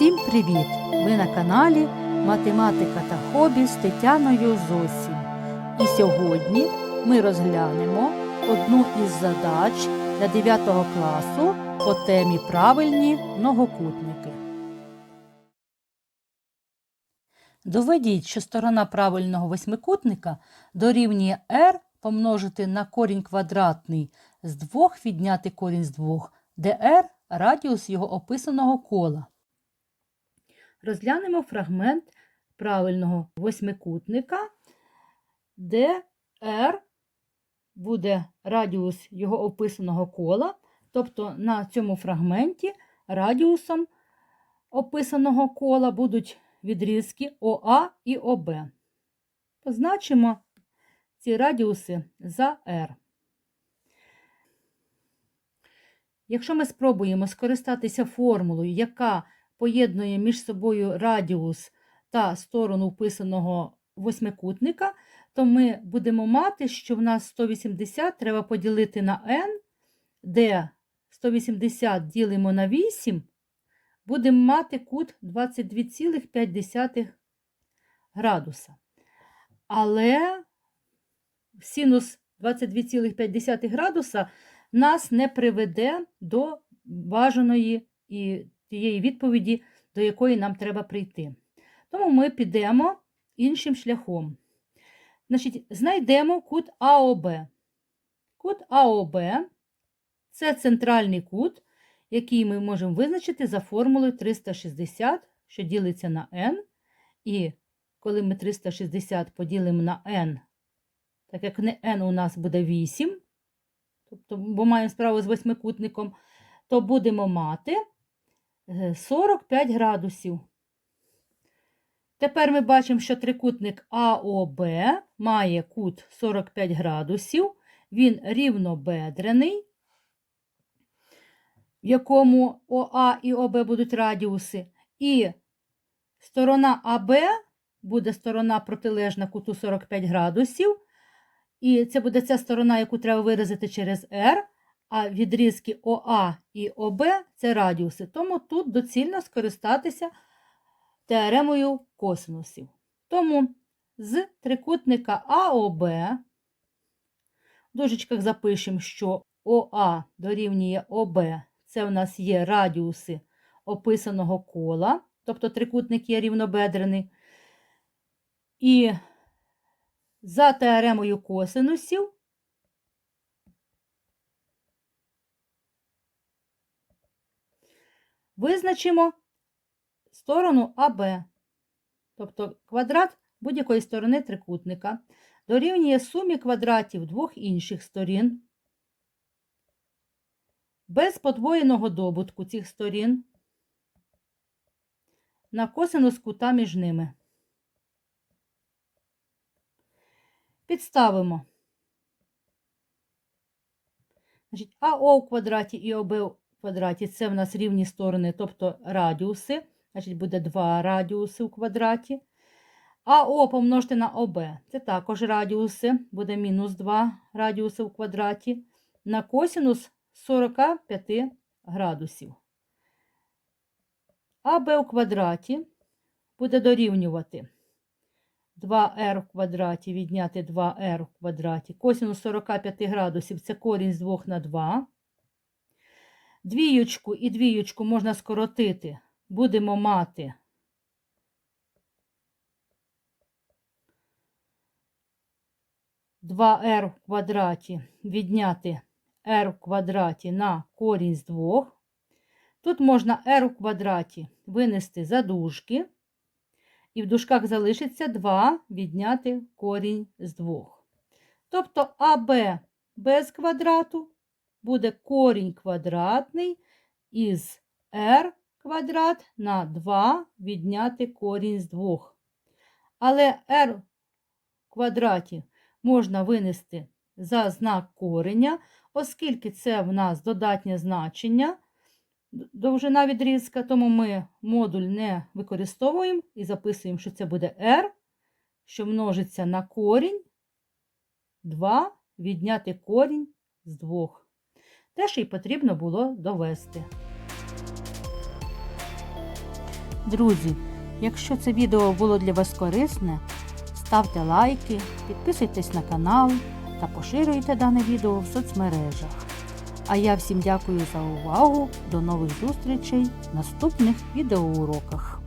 Всім привіт! Ви на каналі Математика та хобі з Тетяною Зосім. І сьогодні ми розглянемо одну із задач для 9 класу по темі правильні многокутники. Доведіть, що сторона правильного восьмикутника дорівнює r помножити на корінь квадратний з 2 відняти корінь з 2, де r – радіус його описаного кола. Розглянемо фрагмент правильного восьмикутника, де r буде радіус його описаного кола, тобто на цьому фрагменті радіусом описаного кола будуть відрізки ОА і ОБ. Позначимо ці радіуси за r. Якщо ми спробуємо скористатися формулою, яка поєднує між собою радіус та сторону вписаного восьмикутника, то ми будемо мати, що в нас 180 треба поділити на n, де 180 ділимо на 8, будемо мати кут 22,5 градуса. Але синус 22,5 градуса нас не приведе до бажаної і тієї відповіді, до якої нам треба прийти. Тому ми підемо іншим шляхом. Значить, Знайдемо кут АОБ. Кут АОБ це центральний кут, який ми можемо визначити за формулою 360, що ділиться на n. І коли ми 360 поділимо на n, так як не n у нас буде 8, тобто, бо маємо справу з восьмикутником, то будемо мати 45 градусів. Тепер ми бачимо, що трикутник АОБ має кут 45 градусів, він рівнобедрений, в якому ОА і ОБ будуть радіуси, і сторона АБ буде сторона протилежна куту 45 градусів, і це буде ця сторона, яку треба виразити через R, а відрізки ОА і ОБ це радіуси. Тому тут доцільно скористатися теоремою косинусів. Тому з трикутника АОБ в дужечках запишемо, що ОА дорівнює ОБ це у нас є радіуси описаного кола, тобто трикутник є рівнобедрений. І за теоремою косинусів визначимо сторону АБ, тобто квадрат будь-якої сторони трикутника, дорівнює сумі квадратів двох інших сторін, без подвоєного добутку цих сторін на косинус кута між ними. Підставимо. АО в квадраті і ОБ квадраті це в нас рівні сторони, тобто радіуси. Значить, буде 2 радіуси у квадраті. АО помножити на ОБ. Це також радіуси, буде мінус 2 радіуси в квадраті. На косинус 45 градусів. АБ у квадраті буде дорівнювати 2r в квадраті відняти 2r в квадраті. Косинус 45 градусів це корінь з 2 на 2. Двіючку і двіючку можна скоротити. Будемо мати два r в квадраті відняти r в квадраті на корінь з 2. Тут можна r в квадраті винести за дужки. І в дужках залишиться 2 відняти корінь з 2. Тобто АБ без квадрату буде корінь квадратний із r квадрат на 2 відняти корінь з 2. Але r квадраті можна винести за знак кореня, оскільки це в нас додатнє значення довжина відрізка, тому ми модуль не використовуємо і записуємо, що це буде r, що множиться на корінь 2 відняти корінь з 2. Теж і потрібно було довести. Друзі, якщо це відео було для вас корисне, ставте лайки, підписуйтесь на канал та поширюйте дане відео в соцмережах. А я всім дякую за увагу. До нових зустрічей в наступних відеоуроках.